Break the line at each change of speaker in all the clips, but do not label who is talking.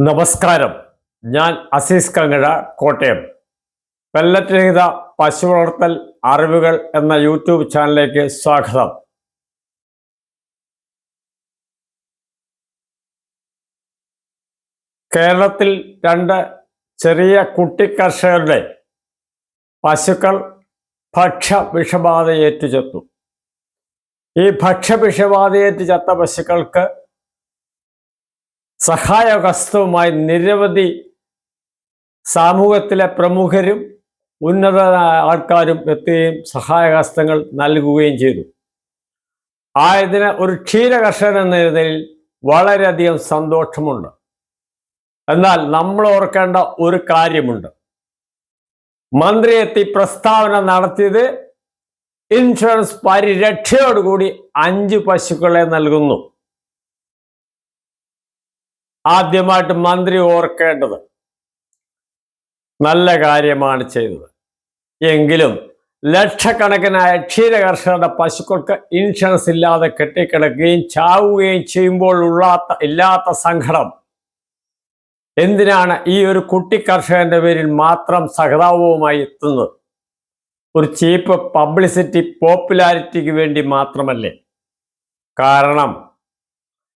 നമസ്കാരം. ഞാൻ അസീസ് കങ്ങഴ കോട്ടയം. പെല്ലറ്റ് രഹിത പശു വളർത്തൽ അറിവുകൾ എന്ന യൂട്യൂബ് ചാനലിലേക്ക് സ്വാഗതം. കേരളത്തിൽ രണ്ട് ചെറിയ കുട്ടി കർഷകരുടെ പശുക്കൾ ഭക്ഷ്യ വിഷബാധയേറ്റു ചത്തു. ഈ ഭക്ഷ്യ വിഷബാധയേറ്റ് ചത്ത പശുക്കൾക്ക് സഹായഹസ്തവുമായി നിരവധി സമൂഹത്തിലെ പ്രമുഖരും ഉന്നത ആൾക്കാരും എത്തുകയും സഹായഹസ്തങ്ങൾ നൽകുകയും ചെയ്തു. ആയതിന് ഒരു ക്ഷീര കർഷകൻ എന്ന നിലയിൽ വളരെയധികം സന്തോഷമുണ്ട്. എന്നാൽ നമ്മൾ ഓർക്കേണ്ട ഒരു കാര്യമുണ്ട്. മന്ത്രി എത്തി പ്രസ്താവന നടത്തിയത് ഇൻഷുറൻസ് പരിരക്ഷയോടുകൂടി അഞ്ച് പശുക്കളെ നൽകുന്നു. ആദ്യമായിട്ട് മന്ത്രി ഓർക്കേണ്ടത് നല്ല കാര്യമാണ് ചെയ്തത്. എങ്കിലും ലക്ഷക്കണക്കിനായ ക്ഷീര കർഷകരുടെ പശുക്കൾക്ക് ഇൻഷുറൻസ് ഇല്ലാതെ കെട്ടിക്കിടക്കുകയും ചാവുകയും ചെയ്യുമ്പോൾ ഉള്ളാത്ത ഇല്ലാത്ത സങ്കടം. എന്തിനാണ് ഈ ഒരു കുട്ടി കർഷകന്റെ പേരിൽ മാത്രം സഹതാപവുമായി എത്തുന്നത്? ഒരു ചീപ്പ് പബ്ലിസിറ്റി പോപ്പുലാരിറ്റിക്ക് വേണ്ടി മാത്രമല്ലേ? കാരണം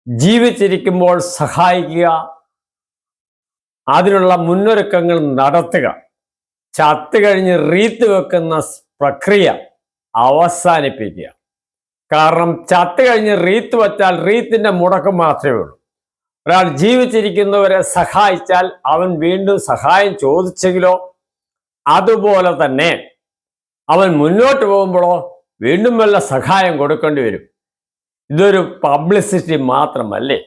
ജീവിച്ചിരിക്കുമ്പോൾ സഹായിക്കുക അതിനുള്ള മുന്നൊരുക്കങ്ങൾ നടത്തുക ചത്തു കഴിഞ്ഞ് റീത്ത് വെക്കുന്ന പ്രക്രിയ അവസാനിപ്പിക്കുക. കാരണം ചത്തു കഴിഞ്ഞ് റീത്ത് വച്ചാൽ റീത്തിന്റെ മുടക്കം മാത്രമേ ഉള്ളൂ. ഒരാൾ ജീവിച്ചിരിക്കുന്നവരെ സഹായിച്ചാൽ അവൻ വീണ്ടും സഹായം ചോദിച്ചെങ്കിലോ അതുപോലെ തന്നെ അവൻ മുന്നോട്ട് പോകുമ്പോഴോ വീണ്ടും വല്ല സഹായം കൊടുക്കേണ്ടി വരും. ഇതൊരു പബ്ലിസിറ്റി മാത്രമല്ലേ?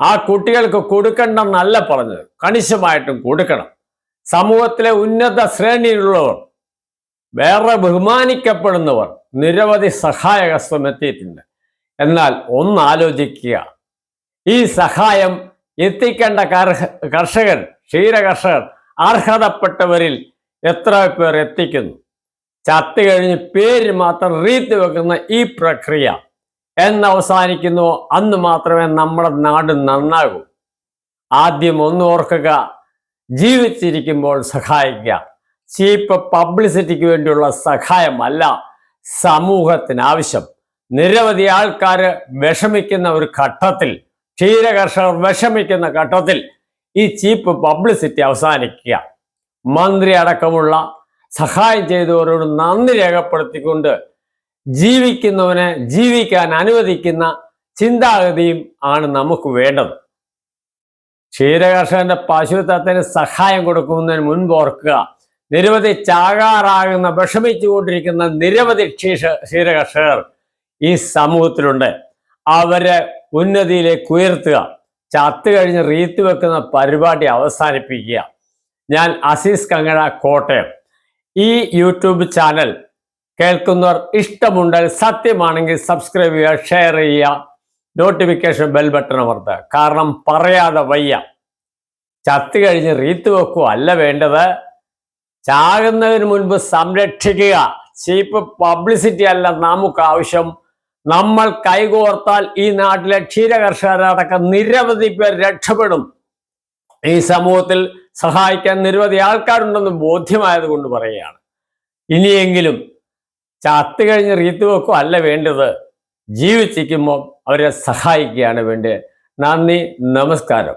ആ കുട്ടികൾക്ക് കൊടുക്കണ്ടെന്നല്ല പറഞ്ഞത് കണിശമായിട്ടും കൊടുക്കണം. സമൂഹത്തിലെ ഉന്നത ശ്രേണിയിലുള്ളവർ വേറെ ബഹുമാനിക്കപ്പെടുന്നവർ നിരവധി സഹായഹസ്തം എത്തിയിട്ടുണ്ട്. എന്നാൽ ഒന്നാലോചിക്കുക. ഈ സഹായം എത്തിക്കേണ്ട കർഷകർ ക്ഷീര കർഷകർ അർഹതപ്പെട്ടവരിൽ എത്ര പേർ എത്തിക്കുന്നു? ചത്തു കഴിഞ്ഞ് പേര് മാത്രം റീത്ത് വെക്കുന്ന ഈ പ്രക്രിയ എന്ന് അവസാനിക്കുന്നു. അന്ന് മാത്രമേ നമ്മുടെ നാട് നന്നാകൂ. ആദ്യം ഒന്ന് ഓർക്കുക ജീവിച്ചിരിക്കുമ്പോൾ സഹായിക്കുക. ചീപ്പ് പബ്ലിസിറ്റിക്ക് വേണ്ടിയുള്ള സഹായമല്ല സമൂഹത്തിന് ആവശ്യം നിരവധി ആൾക്കാർ വിഷമിക്കുന്ന ഒരു ഘട്ടത്തിൽ ക്ഷീരകർഷകർ വിഷമിക്കുന്ന ഘട്ടത്തിൽ ഈ ചീപ്പ് പബ്ലിസിറ്റി അവസാനിക്കുക. മന്ത്രി അടക്കമുള്ള സഹായം ചെയ്തവരോട് നന്ദി രേഖപ്പെടുത്തിക്കൊണ്ട് ജീവിക്കുന്നവനെ ജീവിക്കാൻ അനുവദിക്കുന്ന ചിന്താഗതിയും ആണ് നമുക്ക് വേണ്ടത്. ക്ഷീരകർഷകന്റെ പശുത്വത്തിന് സഹായം കൊടുക്കുന്നതിന് മുൻപ് ഓർക്കുക നിരവധി ചാകാറാകുന്ന വിഷമിച്ചുകൊണ്ടിരിക്കുന്ന നിരവധി ക്ഷീഷ ക്ഷീരകർഷകർ ഈ സമൂഹത്തിലുണ്ട്. അവരെ ഉന്നതിയിലേക്ക് ഉയർത്തുക ചത്തു കഴിഞ്ഞ് റീത്ത് വെക്കുന്ന പരിപാടി അവസാനിപ്പിക്കുക. ഞാൻ അസീസ് കങ്ങഴ കോട്ടയം. ഈ യൂട്യൂബ് ചാനൽ കേൾക്കുന്നവർ ഇഷ്ടമുണ്ടെങ്കിൽ സത്യമാണെങ്കിൽ സബ്സ്ക്രൈബ് ചെയ്യുക ഷെയർ ചെയ്യുക നോട്ടിഫിക്കേഷൻ ബെൽ ബട്ടൺ അമർത്തുക. കാരണം പറയാതെ വയ്യ. ചത്തി കഴിഞ്ഞ് റീത്ത് വെക്കുക അല്ല വേണ്ടത്. ചാകുന്നതിന് മുൻപ് സംരക്ഷിക്കുക. ചീപ്പ് പബ്ലിസിറ്റി അല്ല നമുക്ക് ആവശ്യം നമ്മൾ കൈകോർത്താൽ ഈ നാട്ടിലെ ക്ഷീരകർഷകരടക്കം നിരവധി പേർ രക്ഷപ്പെടും. ഈ സമൂഹത്തിൽ സഹായിക്കാൻ നിരവധി ആൾക്കാരുണ്ടെന്ന് ബോധ്യമായത് കൊണ്ട് പറയുകയാണ്. ഇനിയെങ്കിലും ചത്തു കഴിഞ്ഞ് റീത്ത് വെക്കുക അല്ല വേണ്ടത്. ജീവിച്ചിരിക്കുമ്പോൾ അവരെ സഹായിക്കുകയാണ് വേണ്ടത്. നന്ദി നമസ്കാരം.